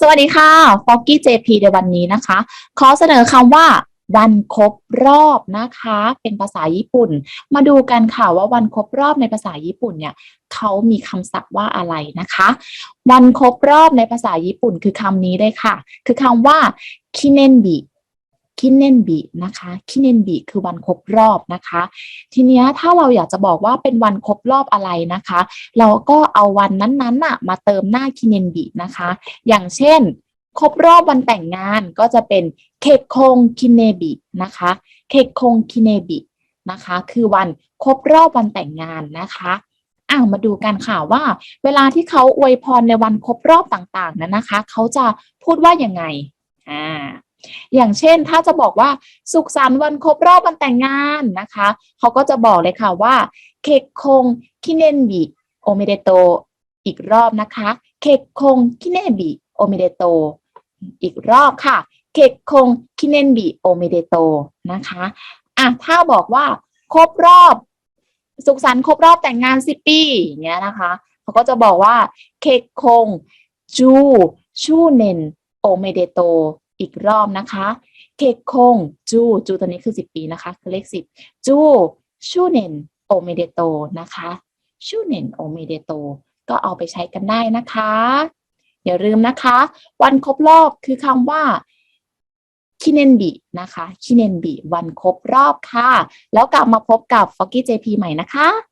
สวัสดีค่ะฟอกกี้เจพีในวันนี้นะคะ ขอเสนอคำว่า วันครบรอบนะคะ เป็นภาษาญี่ปุ่น มาดูกันค่ะว่าวันครบรอบในภาษาญี่ปุ่นเนี่ยเขามีคำศัพท์ว่าอะไรนะคะ วันครบรอบในภาษาญี่ปุ่นคือคำนี้เลยค่ะ คือคำว่าคิเนนบิ คินเนนบินะคะคินเนนบิคือวันครบรอบนะคะ ทีนี้ถ้าเราอยากจะบอกว่าเป็นวันครบรอบอะไรนะคะ เราก็เอาวันนั้นๆน่ะมาเติมหน้าคินเนนบินะคะ อย่างเช่น ครบรอบวันแต่งงานก็จะเป็นเคคงคินเนบินะคะเคคงคินเนบินะคะ คือวันครบรอบวันแต่งงานนะคะอ่ามาดูกันค่ะว่าเวลาที่เขาอวยพรในวันครบรอบต่างๆนั้นนะคะ เขาจะพูดว่ายังไงอ่า อย่างเช่นถ้าจะบอกว่าสุขสันต์วันครบรอบวันแต่งงานนะคะเขาก็จะบอกเลยค่ะว่าเคคงคิเนบิโอเมเดโตอีกรอบนะคะเคคงคิเนบิโอเมเดโตอีกรอบค่ะเคคงคิเนนบิโอเมเดโตนะคะอะถ้าบอกว่าครบรอบ สุขสันต์ครบรอบแต่งงานสิปีอย่างเงี้ยนะคะเขาก็จะบอกว่าเคคงจูชูเนนโอเมเดโต อีกรอบนะคะเคคงจูจูตัวนี้คือสิบปีนะคะคือเลขสิบจูชูเนนโอเมเดโตนะคะชูเนนโอเมเดโตก็เอาไปใช้กันได้นะคะ อย่าลืมนะคะ วันครบรอบคือคำว่าคิเนนบินะคะคิเนนบิวันครบรอบค่ะ แล้วกลับมาพบกับ f o g g y JP ใหม่นะคะ